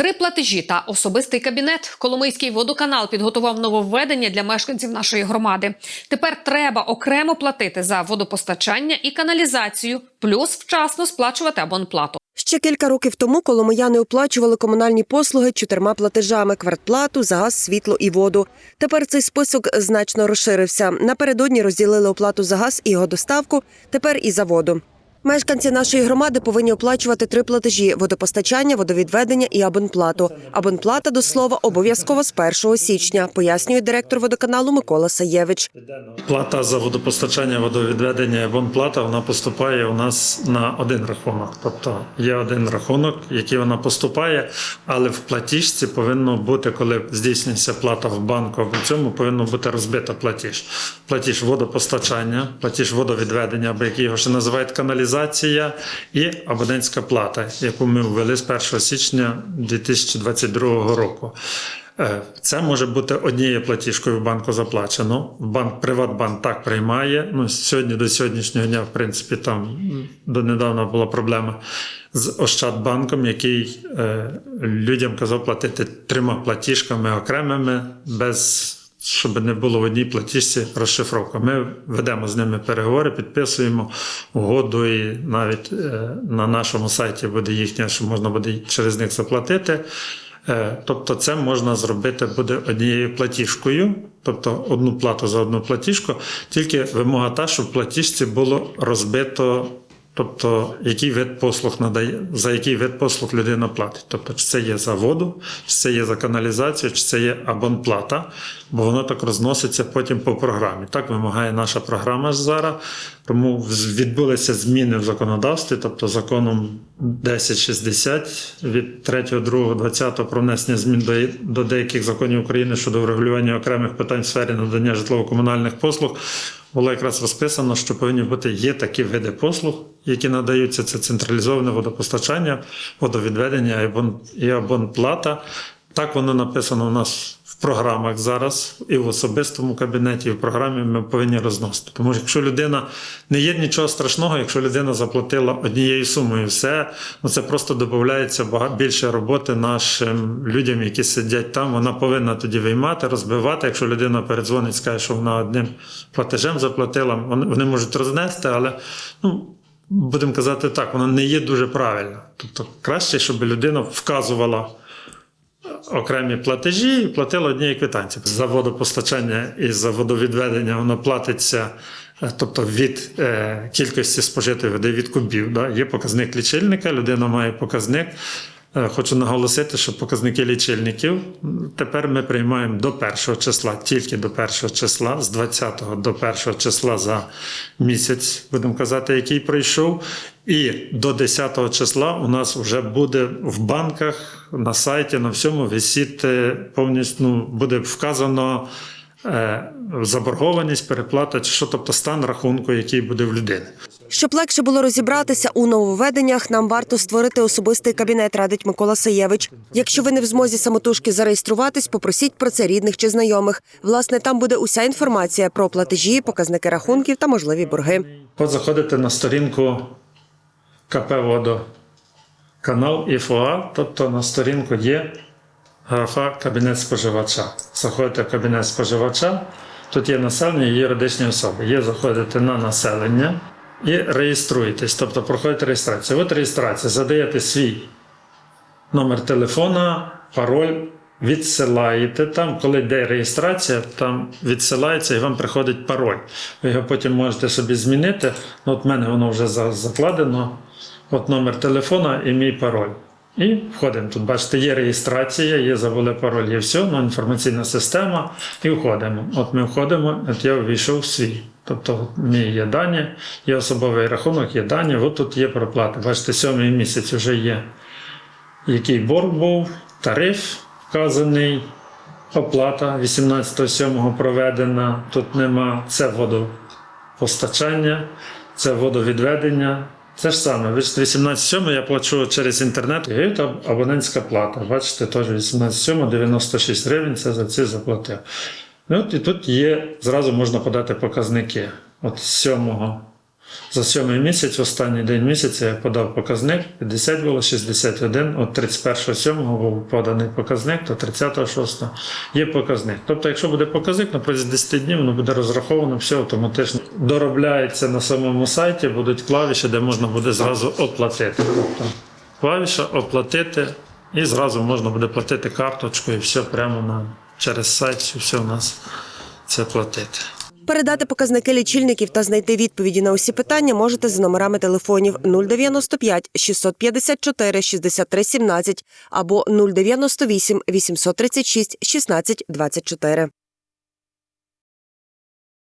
Три платежі та особистий кабінет. Коломийський водоканал підготував нововведення для мешканців нашої громади. Тепер треба окремо платити за водопостачання і каналізацію, плюс вчасно сплачувати абонплату. Ще кілька років тому коломияни оплачували комунальні послуги чотирма платежами: квартплату, за газ, світло і воду. Тепер цей список значно розширився. Напередодні розділили оплату за газ і його доставку. Тепер і за воду. Мешканці нашої громади повинні оплачувати три платежі: водопостачання, водовідведення і абонплату. Абонплата до слова обов'язково з 1 січня, пояснює директор водоканалу Микола Саєвич. Плата за водопостачання, водовідведення і абонплата вона поступає у нас на один рахунок. Тобто є один рахунок, який вона поступає, але в платіжці повинно бути, коли здійснюється плата в банку або в цьому, повинно бути розбита платіж. Платіж водопостачання, платіж водовідведення, або який його ще називають каналізація, і абонентська плата, яку ми ввели з 1 січня 2022 року. Е, Це може бути однією платіжкою в банку заплачено. Банк Приватбанк так приймає. Ну сьогодні до сьогоднішнього дня, в принципі, там донедавна була проблема з Ощадбанком, який е, людям казав платити трьома платіжками окремими, без щоб не було в одній платіжці розшифровка. Ми ведемо з ними переговори, підписуємо угоду, і навіть е, на нашому сайті буде їхня, що можна буде через них заплатити. Е, Тобто це можна зробити буде однією платіжкою, тобто одну плату за одну платіжку, тільки вимога та, щоб в платіжці було розбито, тобто який вид послуг надає, за який вид послуг людина платить. Тобто, чи це є за воду, чи це є за каналізацію, чи це є абонплата, бо воно так розноситься потім по програмі. Так вимагає наша програма зараз. Тому відбулися зміни в законодавстві, тобто законом 1060 від 3.2.20 про внесення змін до, до деяких законів України щодо врегулювання окремих питань в сфері надання житлово-комунальних послуг. Було якраз розписано, що повинні бути є такі види послуг, які надаються. Це централізоване водопостачання, водовідведення і абонплата. Так воно написано у нас програмах зараз, і в особистому кабінеті, і в програмі ми повинні розносити. Тому що якщо людина не є нічого страшного, якщо людина заплатила однією сумою, все ну це просто додається багато більше роботи нашим людям, які сидять там. Вона повинна тоді виймати, розбивати. Якщо людина передзвонить, скаже, що вона одним платежем заплатила, вони, можуть рознести, але ну. Будемо казати так, воно не є дуже правильно. Тобто краще, щоб людина вказувала окремі платежі і платила однією квитанцією. За водопостачання і за водовідведення воно платиться, е, тобто від е, кількості спожитої води від кубів. Да? Є показник лічильника, людина має показник. Е, Хочу наголосити, що показники лічильників тепер ми приймаємо до першого числа, тільки до першого числа, з 20 до першого числа за місяць, будемо казати, який пройшов. І до 10 числа у нас вже буде в банках, на сайті, на всьому висіти повністю ну, буде вказано заборгованість, переплата, чи що, тобто стан рахунку, який буде в людини. Щоб легше було розібратися у нововведеннях, нам варто створити особистий кабінет, радить Микола Саєвич. Якщо ви не в змозі самотужки зареєструватись, попросіть про це рідних чи знайомих. Власне, там буде уся інформація про платежі, показники рахунків та можливі борги. От заходите на сторінку КП Водо, канал ІФОА, тобто на сторінку є графа Кабінет споживача. Заходите в кабінет споживача, тут є населення і юридичні особи. Є заходите на населення і реєструєтесь, тобто проходите реєстрацію. От реєстрація, задаєте свій номер телефона, пароль, відсилаєте там, коли йде реєстрація, там відсилається і вам приходить пароль. Ви його потім можете собі змінити. Ну, от в мене воно вже закладено. От номер телефона і мій пароль. І входимо. Тут, бачите, є реєстрація, є забули пароль, є все, ну, інформаційна система, і входимо. От ми входимо, от я ввійшов в свій. Тобто, мій є дані, є особовий рахунок, є дані, от тут є проплати. Бачите, сьомий місяць вже є який борг був, тариф вказаний, оплата 18.07 проведена. Тут нема це водопостачання, це водовідведення. Це ж саме, бачите, 18,7 я плачу через інтернет, і це абонентська плата. Бачите, теж 18,7, 96 гривень, це за це заплатив. Ну, от і тут є, зразу можна подати показники. От з 7 За сьомий місяць, в останній день місяця, я подав показник, 50 було, 61, от 31.7 був поданий показник, то 30.6 є показник. Тобто, якщо буде показник, на протязі 10 днів воно буде розраховано, все автоматично доробляється на самому сайті, будуть клавіші, де можна буде зразу оплатити. Тобто, клавіша оплатити, і зразу можна буде платити карточкою, і все прямо на, через сайт, все у нас це платити. Передати показники лічильників та знайти відповіді на усі питання можете за номерами телефонів 095 654 63 17 або 098 836 16 24.